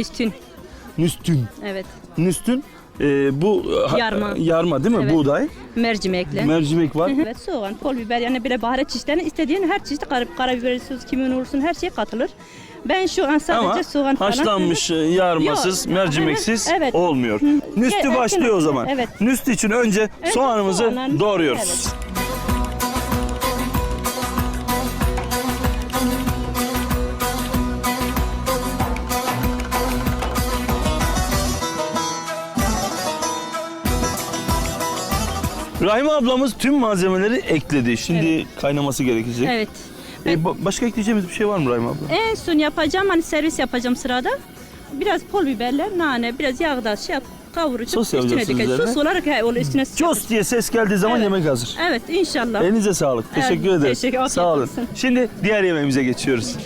Üstün. Nüstün. Evet. Nüstün. e, bu ha- Yarma. yarma değil mi? Evet. Buğday. Mercimekle. Mercimek var. evet soğan, pul biber yani böyle baharat çeşitlerini istediğin her çeşit kar karabiber, sos, kimin olursun her şey katılır. Ben şu an sadece Ama soğan falan. haşlanmış e, yarmasız, Yok. mercimeksiz Evet. olmuyor. Nüstü erken başlıyor o zaman. Evet. Nüstü için önce soğanımızı doğruyoruz. Evet. Rahime ablamız tüm malzemeleri ekledi. Şimdi kaynaması gerekecek. Evet. E, ba- başka ekleyeceğimiz bir şey var mı Rahime abla? En son yapacağım hani servis yapacağım sırada. Biraz pul biberler, nane, biraz yağda şey yap, kavurup Sos üstüne yapacaksınız dikeceğiz. üzerine. Sos olarak he, onu üstüne Cos diye ses geldiği zaman Evet. yemek hazır. Evet inşallah. Elinize sağlık. Evet, Teşekkür ederiz. teşekkür- afiyet Sağ olun. olsun. Şimdi diğer yemeğimize geçiyoruz.